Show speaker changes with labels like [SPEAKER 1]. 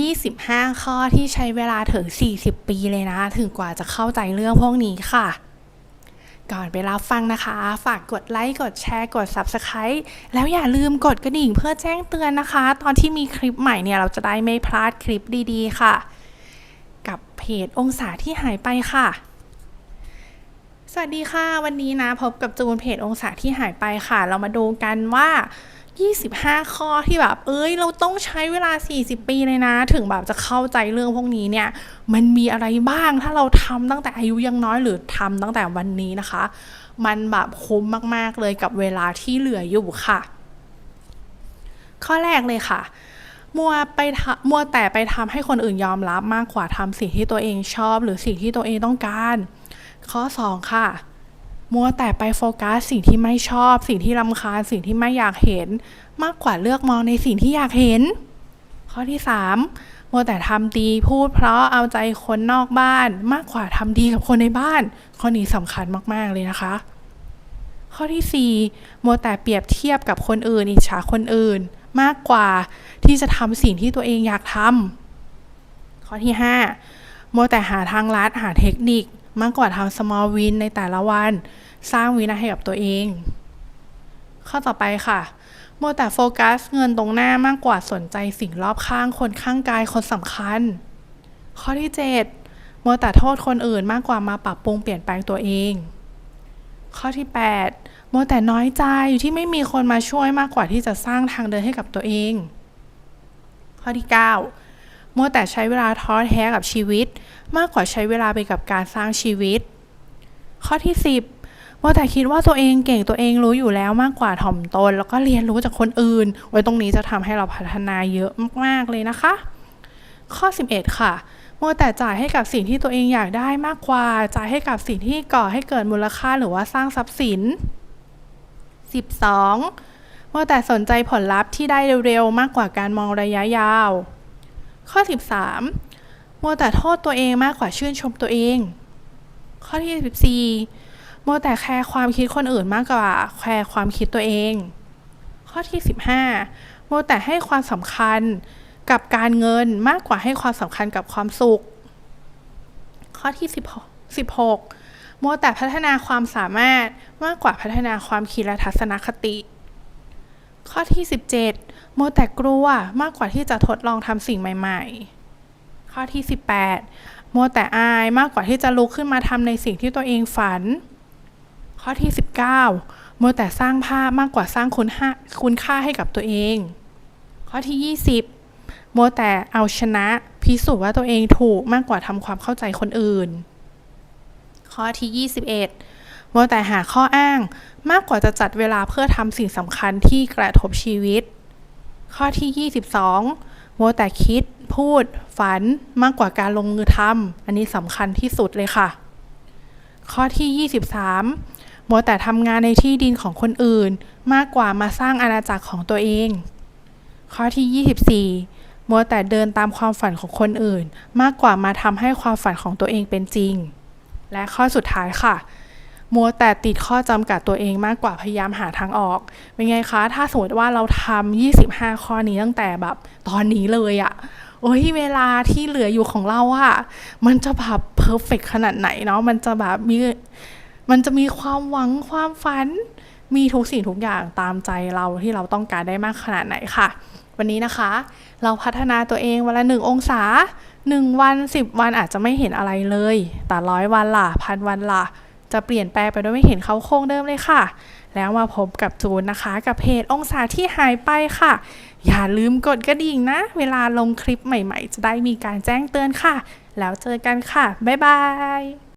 [SPEAKER 1] 25 ข้อที่ใช้เวลาถึง 40 ปีเลยนะ ถึงกว่าจะเข้าใจเรื่องพวกนี้ค่ะ ก่อนไปรับฟังนะคะ ฝากกดไลค์ กดแชร์ กด Subscribe แล้วอย่าลืมกดกระดิ่งเพื่อแจ้งเตือนนะคะ ตอนที่มีคลิปใหม่เนี่ย เราจะได้ไม่พลาดคลิปดีๆ ค่ะ กับเพจองศาที่หายไปค่ะสวัสดีค่ะ วันนี้นะพบกับจูนเพจองศาที่หายไปค่ะ เรามาดูกันว่า 25 ข้อที่แบบ เอ้ย เราต้องใช้เวลา 40 ปีเลยนะ ถึงแบบจะเข้าใจเรื่องพวกนี้เนี่ย มันมีอะไรบ้าง ถ้าเราทำตั้งแต่อายุยังน้อยหรือทำตั้งแต่วันนี้นะคะ มันแบบคุ้มมาก ๆ เลยกับเวลาที่เหลืออยู่ค่ะ ข้อแรกเลยค่ะ มัวไปมัวแต่ไปทำให้คนอื่นยอมรับมากกว่าทำสิ่งที่ตัวเองชอบ หรือสิ่งที่ตัวเองต้องการ ข้อ 2 ค่ะ มัวแต่ไปโฟกัสสิ่งที่ไม่ชอบ สิ่งที่รำคาญ สิ่งที่ไม่อยากเห็น มากกว่าเลือกมองในสิ่งที่อยากเห็น ข้อที่ 3 มัวแต่ทำดีพูดเพราะเอาใจคนนอกบ้าน มากกว่าทำดีกับคนในบ้าน ข้อนี้สำคัญมาก ๆ เลยนะคะ ข้อที่4มัวแต่เปรียบเทียบกับคนอื่น อิจฉาคนอื่น มากกว่าที่จะทำสิ่งที่ตัวเองอยากทำข้อที่ 5 มัวแต่หาทางลัดหาเทคนิค มากกว่าทำ small win ในแต่ละวัน สร้างวินัยให้กับตัวเอง ข้อต่อไปค่ะมัวแต่โฟกัสเงินตรงหน้ามากกว่าสนใจสิ่งรอบข้างคนข้างกายคนสำคัญ ข้อที่ 7มัวแต่โทษคนอื่นมากกว่ามาปรับปรุงเปลี่ยนแปลงตัวเอง ข้อที่ 8มัวแต่น้อยใจอยู่ที่ไม่มีคนมาช่วยมากกว่าที่จะสร้างทางเดินให้กับตัวเอง ข้อที่ 9 มัวแต่ใช้เวลาท้อแท้กับชีวิต มากกว่าใช้เวลาไปกับการสร้างชีวิต ข้อที่ 10มัวแต่คิดว่าตัวเองเก่งตัวเองรู้อยู่แล้วมากกว่าถ่อมตน แล้วก็เรียนรู้จากคนอื่น ไว้ตรงนี้จะทำให้เราพัฒนาเยอะมากๆเลยนะคะ ข้อ 11 ค่ะมัวแต่จ่ายให้กับสิ่งที่ตัวเองอยากได้มากกว่า จ่ายให้กับสิ่งที่ก่อให้เกิดมูลค่าหรือว่าสร้างทรัพย์สิน 12 มัวแต่สนใจผลลัพธ์ที่ได้เร็วๆ มากกว่าการมองระยะยาว ข้อ 13 มัวแต่โทษตัวเองมากกว่าชื่นชมตัวเอง ข้อที่ 14 มัวแต่แคร์ความคิดคนอื่นมากกว่าแคร์ความคิดตัวเอง ข้อที่ 15 มัวแต่ให้ความสำคัญกับการเงินมากกว่าให้ความสำคัญกับความสุข ข้อที่ 16 16มัวแต่พัฒนาความสามารถมากกว่าพัฒนาความคิดและทัศนคติ ข้อที่ 17มัวแต่กลัวมากกว่าที่จะทดลองทำสิ่งใหม่ ๆ ข้อที่ 18มัวแต่อายมากกว่าที่จะลุกขึ้นมาทำในสิ่งที่ตัวเองฝัน ข้อที่ 19มัวแต่สร้างภาพมากกว่าสร้างคุณค่าคุณค่าให้กับตัวเอง ข้อที่ 20มัวแต่เอาชนะ พิสูจน์ว่าตัวเองถูกมากกว่าทำความเข้าใจคนอื่น ข้อที่ 21 มัวแต่หาข้ออ้างมากกว่าจะจัดเวลาเพื่อทำสิ่งสำคัญที่กระทบชีวิต ข้อที่ 22 มัวแต่คิด พูด ฝัน มากกว่าการลงมือทำอันนี้สำคัญที่สุดเลยค่ะ ข้อที่ 23 มัวแต่ทำงานในที่ดินของคนอื่น มากกว่ามาสร้างอาณาจักรของตัวเอง ข้อที่ 24 มัวแต่เดินตามความฝันของคนอื่น มากกว่ามาทำให้ความฝันของตัวเองเป็นจริง และข้อสุดท้ายค่ะ มัวแต่ติดข้อจำกัดตัวเองมากกว่าพยายามหาทางออก เป็นไงคะ ถ้าสมมติว่าเราทำ25 ข้อนี้ตั้งแต่แบบตอนนี้เลยอะโอ้ยเวลาที่เหลืออยู่ของเราอะมันจะแบบเพอร์เฟกขนาดไหนเนาะมันจะแบบมีมันจะมีความหวังความฝัน มีทุกสิ่งทุกอย่างตามใจเราที่เราต้องการได้มากขนาดไหนค่ะ วันนี้นะคะ เราพัฒนาตัวเองวันละหนึ่งองศาหนึ่งวันสิบวันอาจจะไม่เห็นอะไรเลย แต่ร้อยวันล่ะพันวันล่ะ จะเปลี่ยนแปลงไปโดยไม่เห็นเขาโครงเดิมเลยค่ะ แล้วมาพบกับจูนนะคะ กับเพจองศาที่หายไปค่ะ อย่าลืมกดกระดิ่งนะ เวลาลงคลิปใหม่ๆ จะได้มีการแจ้งเตือนค่ะ แล้วเจอกันค่ะ บ๊ายบาย